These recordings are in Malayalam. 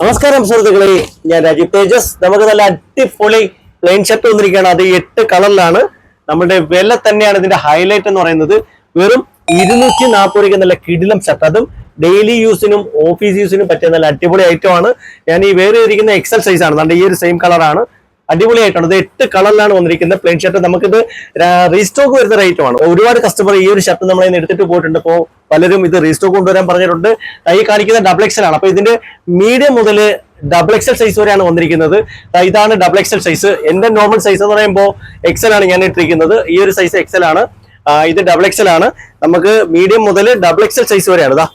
നമസ്കാരം സുഹൃത്തുക്കളെ. ഞാൻ രാജീവ് തേജസ്. നമുക്ക് നല്ല അടിപൊളി പ്ലെയിൻ ഷർട്ട് വന്നിരിക്കുകയാണ്. അത് എട്ട് കളറിലാണ്. നമ്മുടെ വില തന്നെയാണ് ഇതിന്റെ ഹൈലൈറ്റ് എന്ന് പറയുന്നത്. വെറും ഇരുന്നൂറ്റി നാൽപ്പത് രൂപയ്ക്ക് നല്ല കിടിലം ഷർട്ട് അതും ഡെയിലി യൂസിനും ഓഫീസ് യൂസിനും പറ്റിയ നല്ല അടിപൊളി ഐറ്റം ആണ്. ഞാൻ ഈ വേറെ ഇരിക്കുന്ന എക്സൽ സൈസ് ആണ്. നമ്മുടെ ഈ ഒരു സെയിം കളറാണ് അടിപൊളിയായിട്ടാണ്. ഇത് എട്ട് കളറിലാണ് വന്നിരിക്കുന്നത്. പ്ലെയിൻ ഷർട്ട് നമുക്കിത് റീസ്റ്റോക്ക് വരുന്ന റേറ്റ് ആണ് ഒരുപാട് കസ്റ്റമർ ഈ ഒരു ഷർട്ട് നമ്മളെ എടുത്തിട്ട് പോയിട്ടുണ്ട്. അപ്പോൾ പലരും ഇത് റീസ്റ്റോക്ക് കൊണ്ടുവരാൻ പറഞ്ഞിട്ടുണ്ട്. ഈ കാണിക്കുന്ന ഡബിൾ എക്സൽ ആണ്. അപ്പോൾ ഇതിന്റെ മീഡിയം മുതൽ ഡബിൾ എക്സൽ സൈസ് വരെയാണ് വന്നിരിക്കുന്നത്. ഇതാണ് ഡബിൾ എക്സൽ സൈസ് എന്റെ നോർമൽ സൈസ് എന്ന് പറയുമ്പോൾ എക്സൽ ആണ് ഞാൻ ഇട്ടിരിക്കുന്നത്. ഈ ഒരു സൈസ് എക്സൽ ആണ്. ഇത് ഡബിൾ എക്സൽ ആണ്. നമുക്ക് മീഡിയം മുതൽ ഡബിൾ എക്സൽ സൈസ് വരെയാണ്. ദാ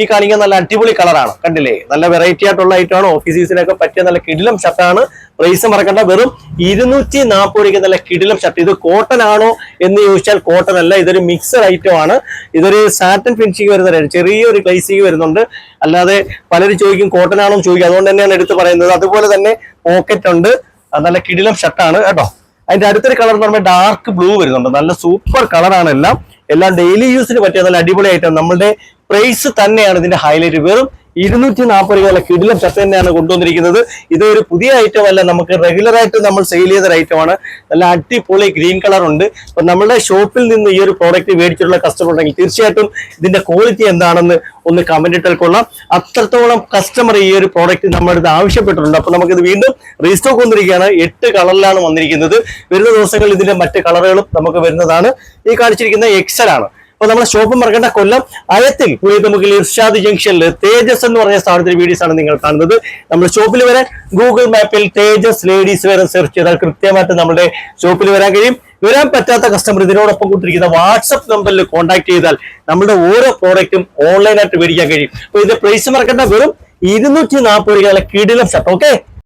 ഈ കാണിക്കുന്ന നല്ല അടിപൊളി കളറാണ് കണ്ടില്ലേ? നല്ല വെറൈറ്റി ആയിട്ടുള്ള ഐറ്റമാണ് ഓഫീസീസിനൊക്കെ പറ്റിയ നല്ല കിടിലം ഷർട്ടാണ് പ്രൈസ് മറക്കണ്ട. വെറും ഇരുന്നൂറ്റി നാൽപ്പത് രൂപയ്ക്ക് നല്ല കിടിലം ഷർട്ട് ഇത് കോട്ടൺ ആണോ എന്ന് ചോദിച്ചാൽ കോട്ടൺ അല്ല. ഇതൊരു മിക്സഡ് ഐറ്റം ആണ്. ഇതൊരു സാറ്റൻ ഫിനിഷിങ് വരുന്ന ചെറിയൊരു ക്ലൈസിങ് വരുന്നുണ്ട്. അല്ലാതെ പലരും ചോദിക്കും കോട്ടൺ ആണോ ചോദിക്കും. അതുകൊണ്ട് തന്നെയാണ് എടുത്ത് പറയുന്നത്. അതുപോലെ തന്നെ പോക്കറ്റ് ഉണ്ട്. നല്ല കിടിലം ഷർട്ടാണ് കേട്ടോ. അതിന്റെ അടുത്തൊരു കളർ എന്ന് പറയുമ്പോൾ ഡാർക്ക് ബ്ലൂ വരുന്നുണ്ട്. നല്ല സൂപ്പർ കളറാണ് എല്ലാം. എല്ലാം ഡെയിലി യൂസിന് പറ്റിയ നല്ല അടിപൊളി ഐറ്റം നമ്മളുടെ പ്രൈസ് തന്നെയാണ് ഇതിന്റെ ഹൈലൈറ്റ് വെറും ഇരുന്നൂറ്റി നാൽപ്പത് രൂപ കിടിലം ചത്ത തന്നെയാണ് കൊണ്ടുവന്നിരിക്കുന്നത്. ഇത് ഒരു പുതിയ ഐറ്റം അല്ല നമുക്ക് റെഗുലർ ആയിട്ട് നമ്മൾ സെയിൽ ചെയ്ത ഐറ്റമാണ് നല്ല അടിപൊളി ഗ്രീൻ കളർ ഉണ്ട്. അപ്പൊ നമ്മുടെ ഷോപ്പിൽ നിന്ന് ഈ ഒരു പ്രോഡക്റ്റ് മേടിച്ചിട്ടുള്ള കസ്റ്റമർ ഉണ്ടെങ്കിൽ തീർച്ചയായിട്ടും ഇതിന്റെ ക്വാളിറ്റി എന്താണെന്ന് ഒന്ന് കമന്റ് ഇട്ടാൽ കൊള്ളാം. അത്രത്തോളം കസ്റ്റമർ ഈ ഒരു പ്രോഡക്റ്റ് നമ്മുടെ ആവശ്യപ്പെട്ടിട്ടുണ്ട്. അപ്പൊ നമുക്കിത് വീണ്ടും റീസ്റ്റോക്ക് വന്നിരിക്കുകയാണ്. എട്ട് കളറിലാണ് വന്നിരിക്കുന്നത്. വരുന്ന ദിവസങ്ങളിൽ ഇതിന്റെ മറ്റ് കളറുകളും നമുക്ക് വരുന്നതാണ്. ഈ കാണിച്ചിരിക്കുന്ന എക്സൽ ആണ്. അപ്പൊ നമ്മുടെ ഷോപ്പ് മറക്കേണ്ട കൊല്ലം അയത്തിൽ പുളിയത്തുമുക്കിൽ ഇർഷാദ് ജംഗ്ഷനിൽ തേജസ് എന്ന് പറഞ്ഞ സ്ഥാപനത്തിന്റെ വീഡിയോസ് ആണ് നിങ്ങൾ കാണുന്നത്. നമ്മുടെ ഷോപ്പിൽ വരാൻ ഗൂഗിൾ മാപ്പിൽ തേജസ് ലേഡീസ് വരെ സെർച്ച് ചെയ്താൽ കൃത്യമായിട്ട് നമ്മുടെ ഷോപ്പിൽ വരാൻ കഴിയും. വരാൻ പറ്റാത്ത കസ്റ്റമർ ഇതിനോടൊപ്പം കൊണ്ടിരിക്കുന്ന വാട്സപ്പ് നമ്പറിൽ കോൺടാക്ട് ചെയ്താൽ നമ്മുടെ ഓരോ പ്രോഡക്റ്റും ഓൺലൈനായിട്ട് മേടിക്കാൻ കഴിയും. അപ്പൊ ഇത് പ്രൈസ് മറക്കേണ്ട വെറും ഇരുന്നൂറ്റി നാൽപ്പത് രൂപ കിടിലം ഷർട്ട് ഓക്കെ